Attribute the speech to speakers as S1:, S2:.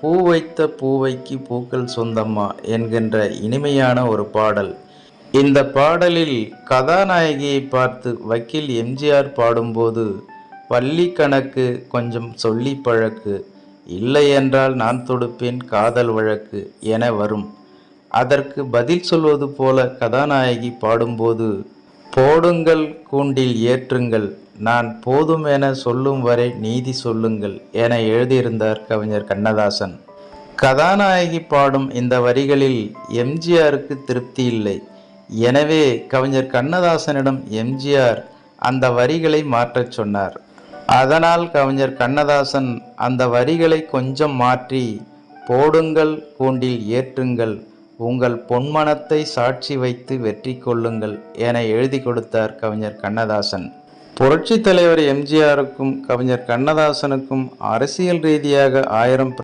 S1: பூ வைத்த பூவைக்கு பூக்கள் சொந்தம்மா என்கின்ற இனிமையான ஒரு பாடல். இந்த பாடலில் கதாநாயகியை பார்த்து வக்கீல் எம்ஜிஆர் பாடும்போது பள்ளி கணக்கு கொஞ்சம் சொல்லி பழக்கு. இல்லை என்றால் நான் தொடுப்பேன் காதல் வழக்கு என வரும். அதற்கு பதில் சொல்வது போல கதாநாயகி பாடும்போது போடுங்கள் கூண்டில் ஏற்றுங்கள். நான் போதும் என சொல்லும் வரை நீதி சொல்லுங்கள் என எழுதியிருந்தார் கவிஞர் கண்ணதாசன். கதாநாயகி பாடும் இந்த வரிகளில் எம்ஜிஆருக்கு திருப்தி இல்லை. எனவே கவிஞர் கண்ணதாசனிடம் எம்ஜிஆர் அந்த வரிகளை மாற்றச் சொன்னார். அதனால் கவிஞர் கண்ணதாசன் அந்த வரிகளை கொஞ்சம் மாற்றி போடுங்கள் கூண்டில் ஏற்றுங்கள் உங்கள் பொன்மனத்தை சாட்சி வைத்து வெற்றி கொள்ளுங்கள் என எழுதி கொடுத்தார் கவிஞர் கண்ணதாசன். புரட்சி தலைவர் எம்ஜிஆருக்கும் கவிஞர் கண்ணதாசனுக்கும் அரசியல் ரீதியாக ஆயிரம்